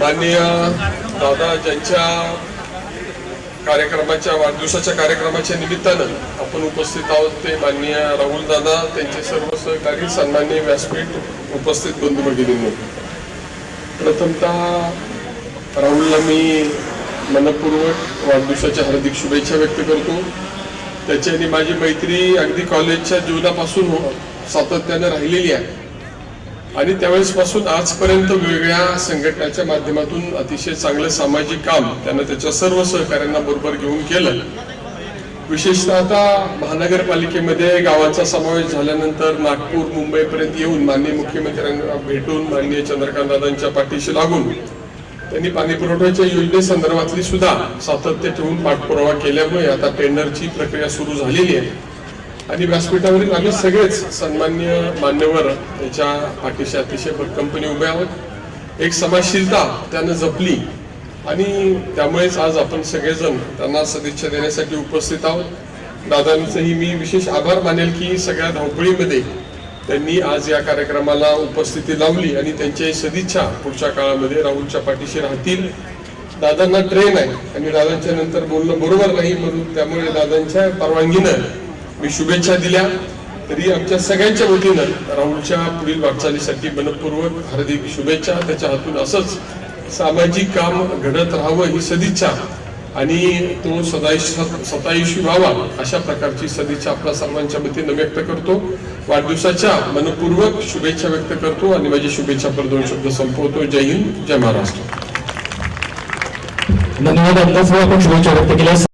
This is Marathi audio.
माननीय दादा ज्यांच्या कार्यक्रमाच्या वाढदिवसाच्या कार्यक्रमाच्या निमित्तानं आपण उपस्थित आहोत ते माननीय राहुल दादा त्यांचे सर्व सहकारी सन्माननीय व्यासपीठ उपस्थित बंधू भगिनींनो. प्रथमतः राहुलला मी मनपूर्वक वाढदिवसाच्या हार्दिक शुभेच्छा व्यक्त करतो. त्याच्याने माझी मैत्री अगदी कॉलेजच्या जीवनापासून हो, सातत्यानं राहिलेली आहे. आणि त्यावेळेस पासून आजपर्यंत वेगवेगळ्या संघटनाच्या माध्यमातून अतिशय चांगलं सामाजिक काम त्यानं त्याच्या सर्व सहकाऱ्यांना बरोबर घेऊन केलं. विशेषतः आता महानगरपालिकेमध्ये गावाचा समावेश झाल्यानंतर नागपूर मुंबईपर्यंत येऊन माननीय मुख्यमंत्र्यांना भेटून माननीय चंद्रकांत दादांच्या पाठीशी लागून त्यांनी पाणी पुरवठ्याच्या योजनेसंदर्भातली सुद्धा सातत्य ठेवून पाठपुरावा केल्यामुळे आता टेंडरची प्रक्रिया सुरू झालेली आहे. आणि व्यासपीठावरील आम्ही सगळेच सन्मान्य मान्यवर याच्या पाठीशी अतिशय भक्कमपणे उभे आहोत. एक समाजशीलता त्यानं जपली आणि त्यामुळेच आज आपण सगळेजण त्यांना सदिच्छा देण्यासाठी उपस्थित आहोत. दादांचंही मी विशेष आभार मानेल की सगळ्या धावपळीमध्ये त्यांनी आज या कार्यक्रमाला उपस्थिती लावली आणि त्यांची सदिच्छा पुढच्या काळामध्ये राहुलच्या पाठीशी राहतील. दादांना ट्रेन आहे आणि दादांच्या नंतर बोलणं बरोबर नाही म्हणून त्यामुळे दादांच्या परवानगीनं मी शुभेच्छा दिल्या. तरी आमच्या सगळ्यांच्या वतीनं राहुलच्या पुढील वाटचालीसाठी मनपूर्वक हार्दिक शुभेच्छा. त्याच्या हातून असंच सामाजिक काम घडत राहावं ही सदिच्छा आणि तो सदाय सतायुषी व्हावा अशा प्रकारची सदिच्छा आपल्या सर्वांच्या वतीनं व्यक्त करतो. वाढदिवसाच्या मनपूर्वक शुभेच्छा व्यक्त करतो आणि माझी शुभेच्छा पर दोन शब्द संपवतो. जय हिंद जय महाराष्ट्र. धन्यवाद. आपण शुभेच्छा व्यक्त केल्या.